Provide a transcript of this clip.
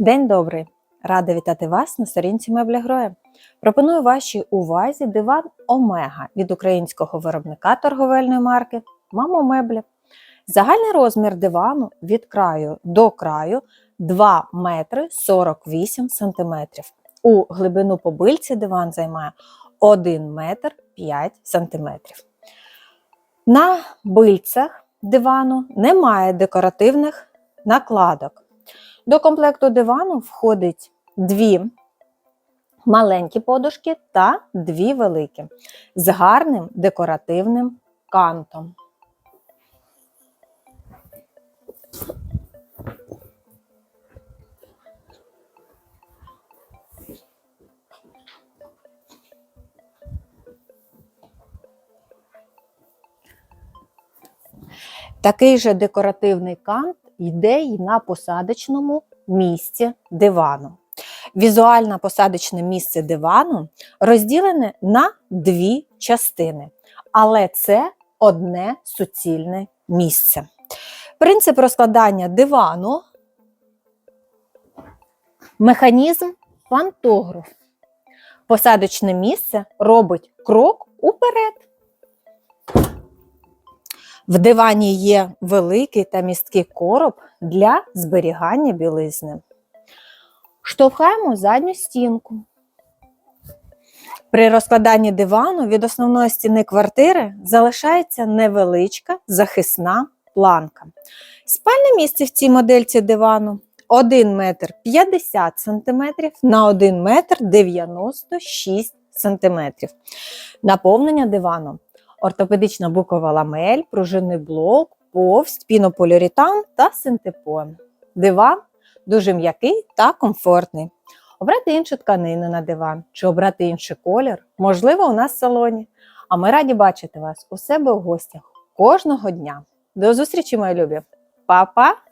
День добрий! Рада вітати вас на сторінці Мебля Гроя. Пропоную вашій увазі диван Омега від українського виробника торговельної марки Мамо Меблі. Загальний розмір дивану від краю до краю 2 метри 48 сантиметрів. У глибину побильці диван займає 1 метр 5 сантиметрів. На бильцях дивану немає декоративних накладок. До комплекту дивану входить дві маленькі подушки та дві великі з гарним декоративним кантом. Такий же декоративний кант йде й на посадочному місці дивану. Візуальне посадочне місце дивану розділене на дві частини, але це одне суцільне місце. Принцип розкладання дивану, механізм пантограф. Посадочне місце робить крок уперед. В дивані є великий та місткий короб для зберігання білизни. Штовхаємо задню стінку. При розкладанні дивану від основної стіни квартири залишається невеличка захисна планка. Спальне місце в цій модельці дивану 1 метр 50 см на 1 метр 96 см. Наповнення дивану ортопедична букова ламель, пружинний блок, повсть, пінополіуретан та синтепон. Диван дуже м'який та комфортний. Обрати іншу тканину на диван чи обрати інший колір, можливо, у нас в салоні. А ми раді бачити вас у себе у гостях кожного дня. До зустрічі, мої любі! Па-па!